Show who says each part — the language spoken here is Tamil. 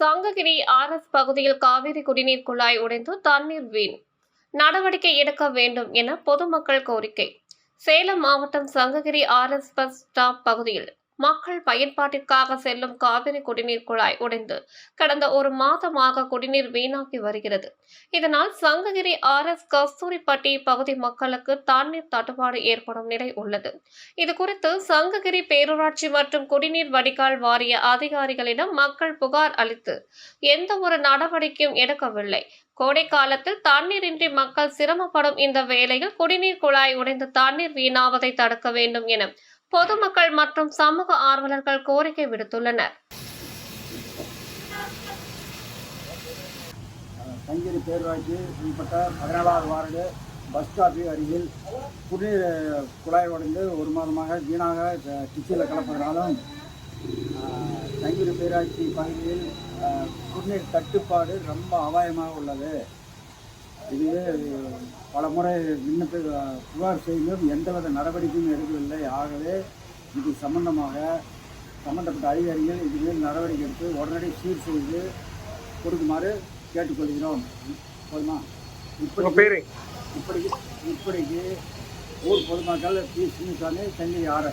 Speaker 1: சங்ககிரி ஆர்எஸ் பகுதியில் காவிரி குடிநீர் குழாய் உடைந்து தண்ணீர் வீண். நடவடிக்கை எடுக்க வேண்டும் என பொதுமக்கள் கோரிக்கை. சேலம் மாவட்டம் சங்ககிரி ஆர்எஸ் பஸ் ஸ்டாப் பகுதியில் மக்கள் பயன்பாட்டிற்காக செல்லும் காவிரி குடிநீர் குழாய் உடைந்து கடந்த ஒரு மாதமாக குடிநீர் வீணாகி வருகிறது. இதனால் சங்ககிரி ஆர் எஸ் கஸ்தூரிப்பட்டி பகுதி மக்களுக்கு தண்ணீர் தட்டுப்பாடு ஏற்படும் நிலை உள்ளது. இது குறித்து சங்ககிரி பேரூராட்சி மற்றும் குடிநீர் வடிகால் வாரிய அதிகாரிகளிடம் மக்கள் புகார் அளித்து எந்த ஒரு நடவடிக்கையும் எடுக்கவில்லை. கோடை காலத்தில் தண்ணீரின்றி மக்கள் சிரமப்படும் இந்த வேளையில் குடிநீர் குழாய் உடைந்து தண்ணீர் வீணாவதை தடுக்க வேண்டும் என பொதுமக்கள் மற்றும் சமூக ஆர்வலர்கள் கோரிக்கை விடுத்துள்ளனர்.
Speaker 2: சங்ககிரி பேரூராட்சி உட்பட்ட பதினேழாவது வார்டு பஸ் ஸ்டாப்பு அருகில் குடிநீர் குழாய் உடைந்து ஒரு மாதமாக வீணாக டிச்சியில் கலப்பதனாலும் ஆஹ், பேராட்சி பகுதியில் குடிநீர் தட்டுப்பாடு ரொம்ப அபாயமாக உள்ளது. இது பல முறை விண்ணப்ப புகார் செய்தும் எந்தவித நடவடிக்கையும் எடுக்கவில்லை. ஆகவே இது சம்பந்தமாக சம்பந்தப்பட்ட அதிகாரிகள் இதுமேல் நடவடிக்கை எடுத்து உடனடி சீர் செய்து கொடுக்குமாறு கேட்டுக்கொள்கிறோம். போதுமா? இப்படி
Speaker 3: பேரு?
Speaker 2: இப்படி இப்படிக்கு ஊர் பொதுமக்கள் பி. சின்னசாமி செங்கி ஆர்.